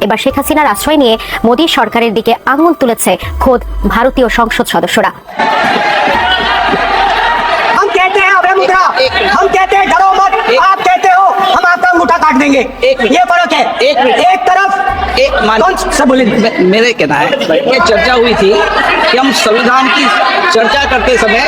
এবার শেখ হাসিনার আশ্রয় নিয়ে মোদী সরকারের দিকে আঙুল তুলেছে খোদ ভারতীয় সংসদ সদস্যরা हम कहते हैं अभय मुद्रा हम कहते हैं डरो मत आप कहते हो हम आपका अंगूठा काट देंगे एक मिनट। ये फर्क है एक मिनट। एक तरफ एक मान कौन सा बोले मे- मेरे कहना है ये चर्चा हुई थी कि हम संविधान की चर्चा करते समय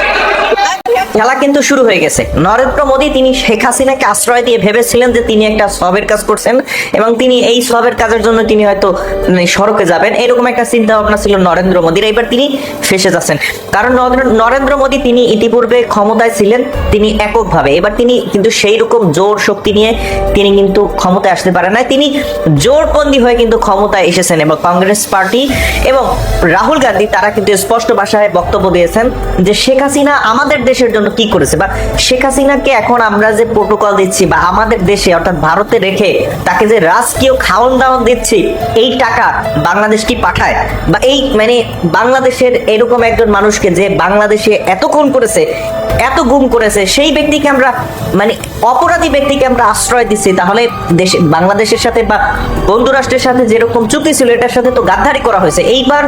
খেলা কিন্তু শুরু হয়ে গেছে। নরেন্দ্র মোদী, তিনি শেখ হাসিনাকে আশ্রয় দিয়ে ভেবেছিলেন যে তিনি একটা সবের কাজ করছেন এবং তিনি এই সবের কাজের জন্য তিনি হয়তো মানে সড়কে যাবেন। এরকম একটা চিন্তা ভাবনা ছিল নরেন্দ্র মোদীর। এবার তিনি ফেসে যাচ্ছেন। কারণ নরেন্দ্র- মোদী, তিনি ইতিপূর্বে ক্ষমতায় ছিলেন, তিনি এককভাবে। এবার তিনি কিন্তু সেই রকম জোর শক্তি নিয়ে তিনি কিন্তু ক্ষমতায় আসতে পারেন না তিনি জোরবন্দি হয়ে কিন্তু ক্ষমতায় এসেছেন এবং কংগ্রেস পার্টি এবং রাহুল গান্ধী, তারা কিন্তু স্পষ্ট ভাষায় বক্তব্য দিয়েছেন যে শেখ হাসিনা আমাদের দেশের জন্য কি করেছে? বা শেখ হাসিনাকে এখন আমরা যে প্রোটোকল দিচ্ছি বা আমাদের দেশে অর্থাৎ ভারতে রেখে তাকে যে রাজকীয় খাওয়ান দাওয়ান দিচ্ছি, এই টাকা বাংলাদেশ কি পাঠায়? বা এই মানে বাংলাদেশের এরকম একজন মানুষকে যে বাংলাদেশে এত খুন করেছে, এত গুম করেছে, সেই ব্যক্তিকে আমরা মানে অপরাধী ব্যক্তিকে আমরা আশ্রয় দিচ্ছি। তাহলে দেশে বাংলাদেশের সাথে বা বন্ধুরাষ্ট্রের সাথে যেরকম চুক্তি ছিল, এটার সাথে তো গাদ্দারি করা হয়েছে। এইবার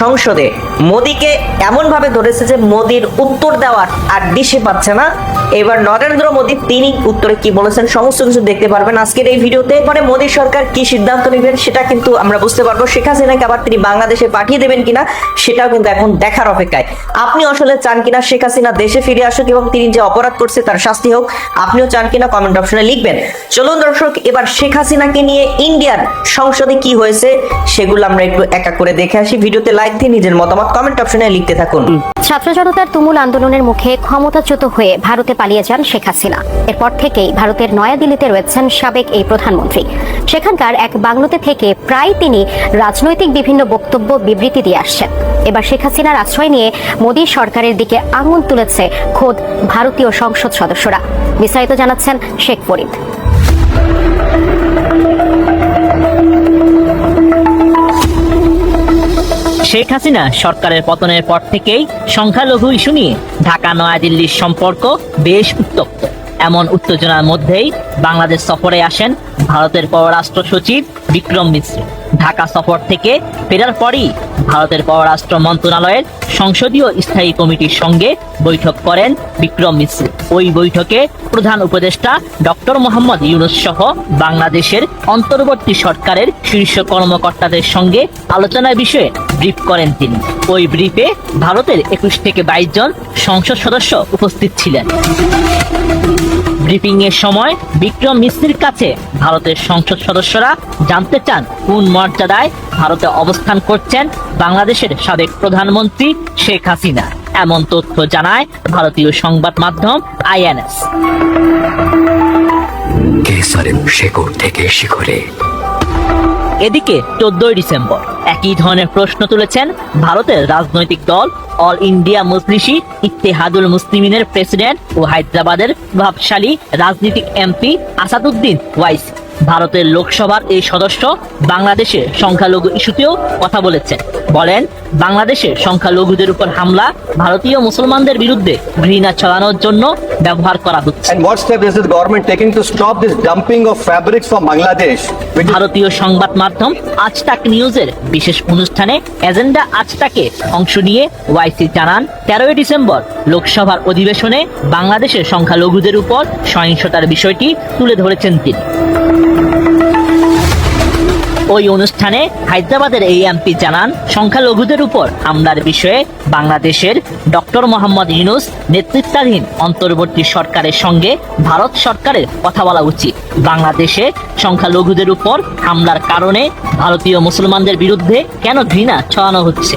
সংসদে মোদীকে এমন ভাবে ধরেছে যে মোদীর উত্তর দেওয়ার আর দিশে পাচ্ছে না। এবার নরেন্দ্র মোদী, তিনি উত্তরে কি বলেছেন সমস্ত কিছু দেখতে পারবেন আজকের এই ভিডিওতে। পরে মোদী সরকার কি সিদ্ধান্ত নেবেন সেটা কিন্তু আমরা বুঝতে পারব। শেখ হাসিনাকে আবার তিনি বাংলাদেশে পাঠিয়ে দেবেন কিনা সেটাও কিন্তু এখন দেখার অপেক্ষায়। আপনি আসলে চান কিনা শেখ হাসিনা দেশে ফিরে আসুক এবং তিনি যে অপরাধ করছে তার শাস্তি হোক, আপনিও চান কিনা কমেন্ট অপশনে লিখবেন। চলুন দর্শক, এবার শেখ হাসিনাকে নিয়ে ইন্ডিয়ার সংসদে কি হয়েছে সেগুলো আমরা একটু একা করে দেখে আসি। ভিডিওতে লাইক দিয়ে নিজের মতামত কমেন্ট অপশনে লিখতে থাকুন। ছাত্র জনতার তুমুল আন্দোলনের মুখে ক্ষমতাচ্যুত হয়ে ভারতে পালিয়ে যান শেখ হাসিনা। এরপর থেকেই ভারতের নয়াদিল্লিতে রয়েছেন সাবেক এই প্রধানমন্ত্রী। সেখানকার এক বাংলোতে থেকে প্রায় তিনি রাজনৈতিক বিভিন্ন বক্তব্য বিবৃতি দিয়ে আসছেন। এবার শেখ হাসিনার আশ্রয় নিয়ে মোদী সরকারের দিকে আঙুল তুলেছে খোদ ভারতীয় সংসদ সদস্যরা। বিস্তারিত জানাচ্ছেন শেখ ফরিদ। শেখ হাসিনা সরকারের পতনের পর থেকেই সংখ্যালঘু ইস্যু নিয়ে ঢাকা, নয়াদিল্লির সম্পর্ক বেশ উত্তপ্ত। এমন উত্তেজনার মধ্যেই বাংলাদেশ সফরে আসেন ভারতের পররাষ্ট্র সচিব বিক্রম মিশ্র। ঢাকা সফর থেকে ফেরার পরই ভারতের পররাষ্ট্র মন্ত্রণালয়ের সংসদীয় স্থায়ী কমিটির সঙ্গে বৈঠক করেন বিক্রম মিশ্র। ওই বৈঠকে প্রধান উপদেষ্টা ডক্টর মোহাম্মদ ইউনুস সহ বাংলাদেশের অন্তর্বর্তী সরকারের শীর্ষ কর্মকর্তাদের সঙ্গে আলোচনার বিষয়ে ব্রিফ করেন তিনি। ওই ব্রিফে ভারতের একুশ থেকে বাইশ জন সংসদ সদস্য উপস্থিত ছিলেন। ব্রিফিং এর সময় বিক্রম মিস্ত্রির কাছে ভারতের সংসদ সদস্যরা জানতে চান কোন মর্যাদায় ভারতে অবস্থান করছেন বাংলাদেশের সাবেক প্রধানমন্ত্রী শেখ হাসিনা। এমন তথ্য জানায় ভারতীয় সংবাদ মাধ্যম আইএনএস। শেকড় থেকে শিখরে। এদিকে চোদ্দই ডিসেম্বর একই ধরনের প্রশ্ন তুলেছেন ভারতের রাজনৈতিক দল অল ইন্ডিয়া মুসলিশি ইত্তেহাদুল মুসলিমিনের প্রেসিডেন্ট ও হায়দ্রাবাদের প্রভাবশালী রাজনীতিক এমপি আসাদুদ্দিন ওয়াইস। ভারতের লোকসভার এই সদস্য বাংলাদেশের সংখ্যালঘু ইস্যুতেও কথা বলেছেন। বলেন বাংলাদেশে সংখ্যালঘুদের উপর হামলা ভারতীয় মুসলমানদের বিরুদ্ধে ঘৃণা ছড়ানোর জন্য ব্যবহার করা হচ্ছে। ভারতীয় সংবাদ মাধ্যম আজতাক নিউজের বিশেষ অনুষ্ঠানে এজেন্ডা আজতাকে অংশ নিয়ে ওয়াইসি জানান তেরোই ডিসেম্বর লোকসভার অধিবেশনে বাংলাদেশের সংখ্যালঘুদের উপর সহিংসতার বিষয়টি তুলে ধরেছেন তিনি। ওই অনুষ্ঠানে হায়দ্রাবাদের এই এমপি জানান, সংখ্যালঘুদের উপর হামলার বিষয়ে বাংলাদেশের ডক্টর মোহাম্মদ ইউনুস নেতৃত্বাধীন অন্তর্বর্তী সরকারের সঙ্গে ভারত সরকারের কথা বলা উচিত। বাংলাদেশে সংখ্যালঘুদের উপর হামলার কারণে ভারতীয় মুসলমানদের বিরুদ্ধে কেন ঘৃণা ছড়ানো হচ্ছে?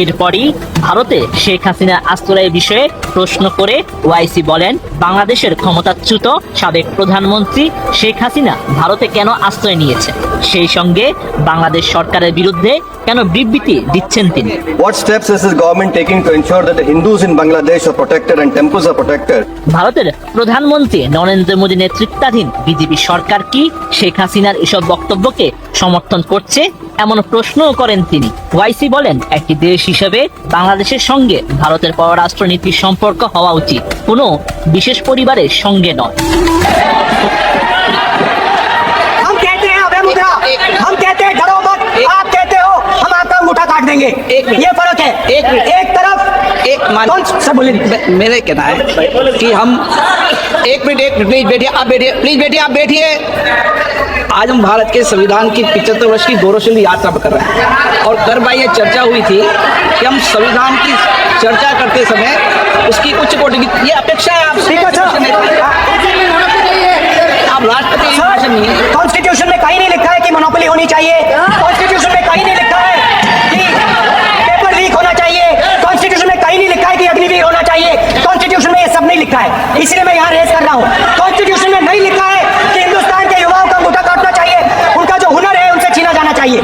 এরপরই ভারতে শেখ হাসিনার আশ্রয়ের বিষয়ে প্রশ্ন করে ওয়াইসি বলেন, বাংলাদেশের ক্ষমতাচ্যুত সাবেক প্রধানমন্ত্রী শেখ হাসিনা ভারতে কেন আশ্রয় নিয়েছে সেই সঙ্গে বাংলাদেশ সরকারের বিরুদ্ধে কেন বিবৃতি দিচ্ছেন তিনি? What steps is this government taking to ensure that the Hindus in Bangladesh are protected and temples are protected? ভারতের প্রধানমন্ত্রী নরেন্দ্র মোদী নেতৃত্বাধীন বিজেপি সরকার কি শেখ হাসিনার এসব বক্তব্যকে সমর্থন করছে? এমন প্রশ্নও করেন তিনি। ওয়াইসি বলেন একটি দেশ হিসেবে বাংলাদেশের সঙ্গে ভারতের পররাষ্ট্র নীতির সম্পর্ক হওয়া উচিত। কোনো বিশেষ পরিবারের সঙ্গে নয়। करेंगे। एक ये फ़र्क है। एक एक तरफ़ एक मान सब बोले मेरे कहना है कि हम एक मिनट एक मिनट प्लीज़ बैठिए आप बैठिए प्लीज़ बैठिए आप बैठिए। आज हम भारत के संविधान की पिछहत्तर वर्ष की गौरवशील यात्रा कर रहे हैं। और कर भाई ये चर्चा हुई थी कि हम संविधान की चर्चा करते समय उसकी उच्च कोटि की ये अपेक्षा है आपसे। आप राष्ट्रपति कॉन्स्टिट्यूशन में कहीं नहीं लिखा है कि मोनोपोली होनी चाहिए। हाँ। लिखा है। इसलिए मैं यहाँ रेस कर रहा हूँ। कॉन्स्टिट्यूशन में नहीं लिखा है कि हिंदुस्तान के युवाओं का मुठा काटना चाहिए। उनका जो हुनर है उनसे छीना जाना चाहिए।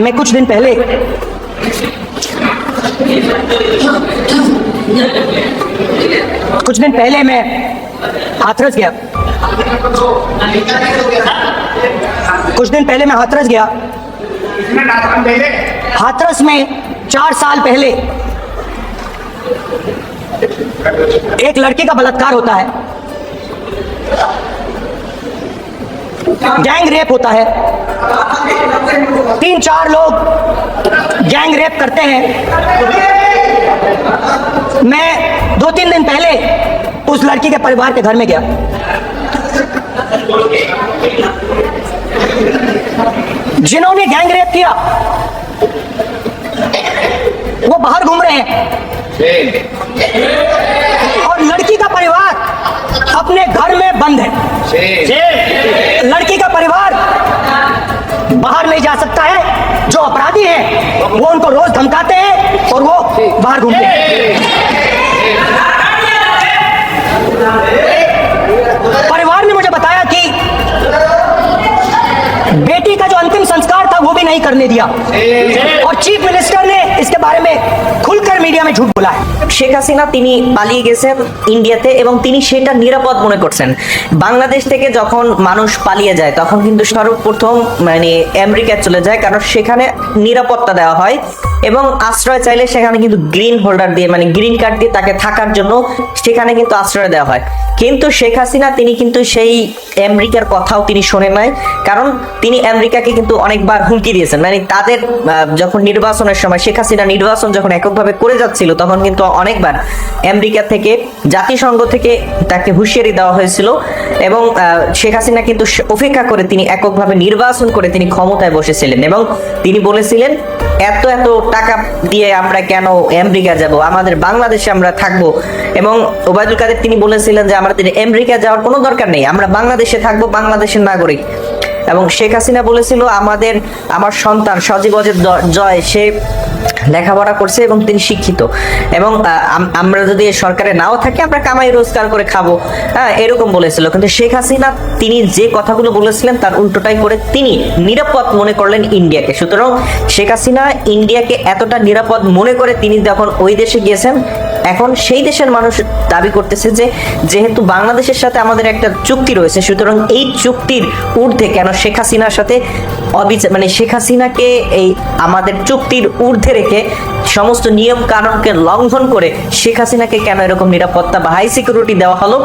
मैं कुछ दिन पहले कुछ दिन पहले मैं हाथरस गया। कुछ दिन पहले मैं हाथरस गया। हाथरस में चार साल पहले एक लड़के का बलात्कार होता है। गैंग रेप होता है। तीन चार लोग गैंग रेप करते हैं। मैं दो तीन दिन पहले उस लड़की के परिवार के घर में गया। जिन्होंने गैंग रेप किया, वो बाहर घूम रहे हैं। और लड़की का परिवार अपने घर में बंद है। लड़की का परिवार बाहर नहीं जा सकता है। जो अपराधी हैं, वो उनको रोज धमकाते हैं और वो बाहर घूमते हैं। नहीं करने दिया और चीफ मिनिस्टर ने इसके बारे में खुलकर मीडिया में झूठ बोला है শেখ হাসিনা তিনি পালিয়ে গেছেন ইন্ডিয়াতে এবং তিনি সেটা নিরাপদ মনে করছেন বাংলাদেশ থেকে যখন মানুষ পালিয়ে যায় তখন কিন্তু সর্বপ্রথম মানে আমেরিকায় চলে যায় কারণ সেখানে নিরাপত্তা দেওয়া হয় এবং আশ্রয় চাইলে সেখানে কিন্তু গ্রিন হোল্ডার দিয়ে মানে গ্রিন কার্ড দিয়ে তাকে থাকার জন্য সেখানে কিন্তু আশ্রয় দেওয়া হয়। কিন্তু শেখ হাসিনা, তিনি কিন্তু সেই আমেরিকার কথাও তিনি শোনেন নাই। কারণ তিনি আমেরিকাকে কিন্তু অনেকবার হুমকি দিয়েছেন। মানে তাদের যখন নির্বাচনের সময়, শেখ হাসিনা নির্বাচন যখন এককভাবে করে যাচ্ছিল, তখন কিন্তু অনেকবার আমেরিকা থেকে, জাতিসংঘ থেকে তাকে হুঁশিয়ারি দেওয়া হয়েছিল এবং শেখ হাসিনা কিন্তু অপেক্ষা করে তিনি এককভাবে নির্বাচন করে তিনি ক্ষমতায় বসেছিলেন এবং তিনি বলেছিলেন, এত এত টাকা দিয়ে আমরা কেন আমেরিকা যাব? আমাদের বাংলাদেশে আমরা থাকব। এবং ওবায়দুল কাদের তিনি বলেছিলেন যে আমাদের আমেরিকা যাওয়ার কোনো দরকার নেই। আমরা বাংলাদেশে থাকব, বাংলাদেশের নাগরিক। এবং শেখ হাসিনা বলেছিল, আমাদের, আমার সন্তান সজীব জয়, সে লেখাপড়া করছে এবং তিনি শিক্ষিত। এবং আমরা যদি সরকারে নাও থাকি, আমরা কামাই রোজগার করে খাব। হ্যাঁ এরকম বলেছিল। কিন্তু শেখ হাসিনা তিনি যে কথাগুলো বলেছিলেন, তার উল্টোটাই করে তিনি নিরাপদ মনে করলেন ইন্ডিয়াকে। সুতরাং শেখ হাসিনা ইন্ডিয়াকে এতটা নিরাপদ মনে করে তিনি যখন ওই দেশে গিয়েছেন এখন সেই দেশের মানুষ দাবি করতেছে যে, যেহেতু বাংলাদেশের সাথে আমাদের একটা চুক্তি রয়েছে, সুতরাং এই চুক্তির ঊর্ধ্বে কেন শেখ হাসিনার সাথে অবিচার মানে শেখ হাসিনাকে এই আমাদের চুক্তির ঊর্ধ্বে রেখে সমস্ত নিয়ম কানুনকে লঙ্ঘন করে শেখ হাসিনাকে কেন এরকম নিরাপত্তা বা হাই সিকিউরিটি দেওয়া হলো,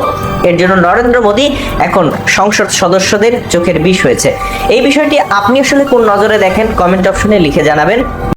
এর জন্য নরেন্দ্র মোদী এখন সংসদ সদস্যদের চোখের বিষ হয়েছে। এই বিষয়টি আপনি আসলে কোন নজরে দেখেন কমেন্ট অপশনে লিখে জানাবেন।